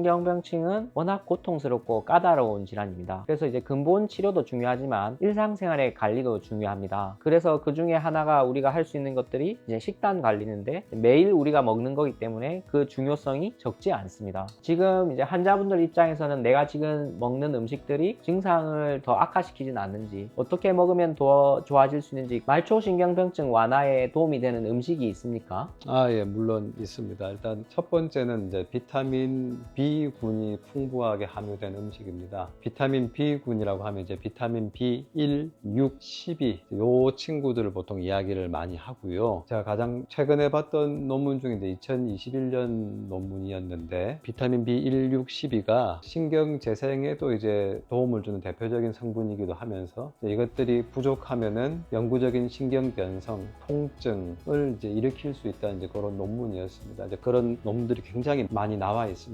말초신경병증은 워낙 고통스럽고 까다로운 질환입니다. 그래서 이제 근본 치료도 중요하지만 일상생활의 관리도 중요합니다. 그래서 그 중에 하나가 우리가 할 수 있는 것들이 이제 식단 관리인데 매일 우리가 먹는 거기 때문에 그 중요성이 적지 않습니다. 지금 이제 환자분들 입장에서는 내가 지금 먹는 음식들이 증상을 더 악화시키진 않는지 어떻게 먹으면 더 좋아질 수 있는지 말초신경병증 완화에 도움이 되는 음식이 있습니까? 아, 예, 물론 있습니다. 일단 첫 번째는 이제 비타민 B군이 풍부하게 함유된 음식입니다. 비타민 B군이라고 하면 이제 비타민 B1, 6, 12, 요 친구들을 보통 이야기를 많이 하고요. 제가 가장 최근에 봤던 논문 중인데 2021년 논문이었는데 비타민 B1, 6, 12가 신경 재생에도 이제 도움을 주는 대표적인 성분이기도 하면서 이것들이 부족하면은 영구적인 신경 변성, 통증을 이제 일으킬 수 있다는 이제 그런 논문이었습니다. 이제 그런 논문들이 굉장히 많이 나와 있습니다.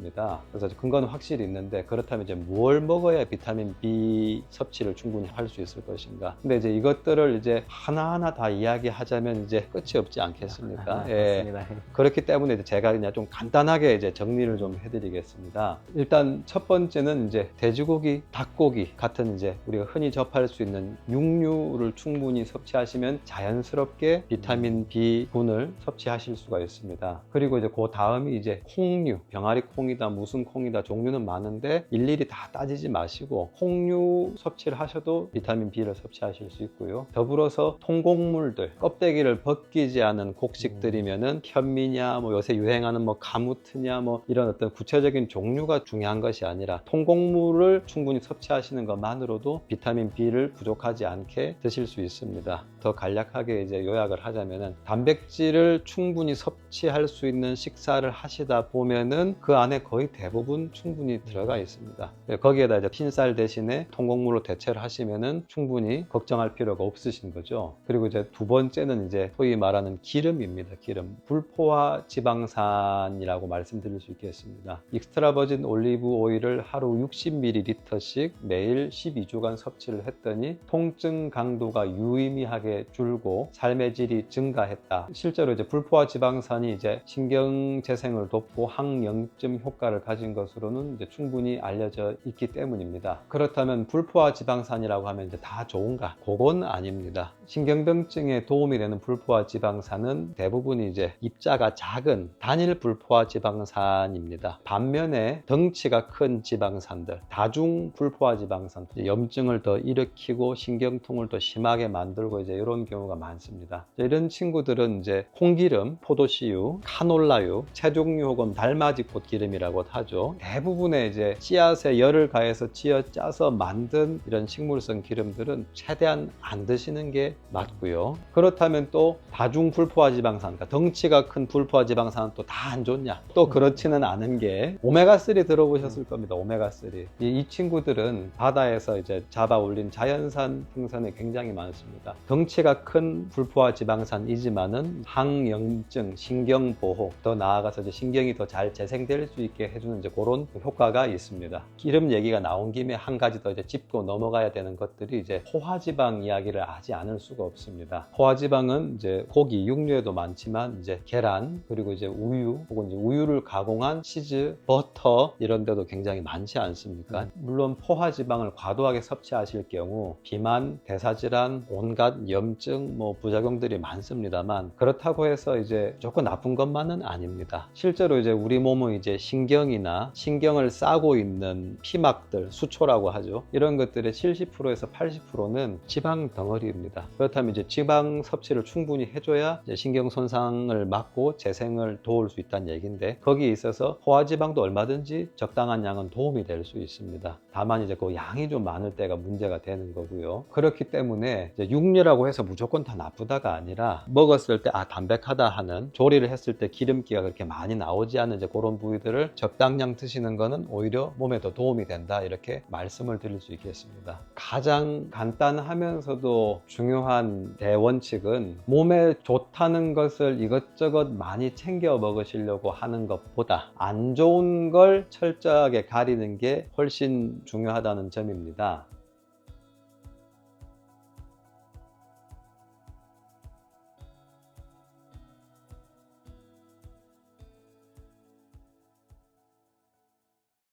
그래서 근거는 확실히 있는데 그렇다면 이제 뭘 먹어야 비타민 B 섭취를 충분히 할 수 있을 것인가? 근데 이제 이것들을 이제 하나하나 다 이야기하자면 이제 끝이 없지 않겠습니까? 예. 맞습니다. 그렇기 때문에 제가 그냥 좀 간단하게 이제 정리를 좀 해드리겠습니다. 일단 첫 번째는 이제 돼지고기, 닭고기 같은 이제 우리가 흔히 접할 수 있는 육류를 충분히 섭취하시면 자연스럽게 비타민 B군을 섭취하실 수가 있습니다. 그리고 이제 그 다음이 이제 콩류, 병아리 콩 이다, 무슨 콩이다 종류는 많은데 일일이 다 따지지 마시고 콩류 섭취를 하셔도 비타민 B를 섭취하실 수 있고요. 더불어서 통곡물들, 껍데기를 벗기지 않은 곡식들이면은 현미냐, 뭐 요새 유행하는 뭐 가무트냐, 뭐 이런 어떤 구체적인 종류가 중요한 것이 아니라 통곡물을 충분히 섭취하시는 것만으로도 비타민 B를 부족하지 않게 드실 수 있습니다. 더 간략하게 이제 요약을 하자면은 단백질을 충분히 섭취할 수 있는 식사를 하시다 보면은 그 안에 거의 대부분 충분히 들어가 있습니다. 네, 거기에다 이제 흰쌀 대신에 통곡물로 대체를 하시면은 충분히 걱정할 필요가 없으신 거죠. 그리고 이제 두 번째는 이제 소위 말하는 기름입니다. 기름. 불포화 지방산이라고 말씀드릴 수 있겠습니다. 익스트라 버진 올리브 오일을 하루 60ml씩 매일 12주간 섭취를 했더니 통증 강도가 유의미하게 줄고 삶의 질이 증가했다. 실제로 이제 불포화 지방산이 이제 신경 재생을 돕고 항염증 효과를 가진 것으로는 충분히 알려져 있기 때문입니다. 그렇다면 불포화 지방산이라고 하면 이제 다 좋은가? 그건 아닙니다. 신경병증에 도움이 되는 불포화 지방산은 대부분이 이제 입자가 작은 단일 불포화 지방산입니다. 반면에 덩치가 큰 지방산들, 다중 불포화 지방산, 염증을 더 일으키고 신경통을 더 심하게 만들고 이제 이런 경우가 많습니다. 이런 친구들은 이제 콩기름, 포도씨유, 카놀라유, 채종류 혹은 달맞이 꽃 기름이 라고 하죠. 대부분의 이제 씨앗에 열을 가해서 찌어 짜서 만든 이런 식물성 기름들은 최대한 안 드시는 게 맞고요. 그렇다면 또 다중 불포화 지방산, 그러니까 덩치가 큰 불포화 지방산은 또 다 안 좋냐? 또 그렇지는 않은 게 오메가3 들어보셨을 겁니다. 오메가3. 이, 이 친구들은 바다에서 이제 잡아 올린 자연산 생선에 굉장히 많습니다. 덩치가 큰 불포화 지방산이지만은 항염증, 신경보호, 더 나아가서 이제 신경이 더 잘 재생될 수 있게 해주는 이제 그런 효과가 있습니다. 기름 얘기가 나온 김에 한 가지 더 이제 짚고 넘어가야 되는 것들이 이제 포화지방 이야기를 하지 않을 수가 없습니다. 포화지방은 이제 고기, 육류에도 많지만 이제 계란 그리고 이제 우유 혹은 이제 우유를 가공한 치즈, 버터 이런 데도 굉장히 많지 않습니까? 물론 포화지방을 과도하게 섭취하실 경우 비만, 대사질환, 온갖 염증, 뭐 부작용들이 많습니다만 그렇다고 해서 이제 조건 나쁜 것만은 아닙니다. 실제로 이제 우리 몸은 이제 신 경이나 신경을 싸고 있는 피막들, 수초라고 하죠. 이런 것들의 70%에서 80%는 지방 덩어리입니다. 그렇다면 이제 지방 섭취를 충분히 해줘야 신경 손상을 막고 재생을 도울 수 있다는 얘기인데 거기에 있어서 포화지방도 얼마든지 적당한 양은 도움이 될 수 있습니다. 다만 이제 그 양이 좀 많을 때가 문제가 되는 거고요. 그렇기 때문에 육류라고 해서 무조건 다 나쁘다가 아니라 먹었을 때 아 담백하다 하는 조리를 했을 때 기름기가 그렇게 많이 나오지 않는 이제 그런 부위들을 적당량 드시는 거는 오히려 몸에 더 도움이 된다 이렇게 말씀을 드릴 수 있겠습니다. 가장 간단하면서도 중요한 대원칙은 몸에 좋다는 것을 이것저것 많이 챙겨 먹으시려고 하는 것보다 안 좋은 걸 철저하게 가리는 게 훨씬 중요하다는 점입니다.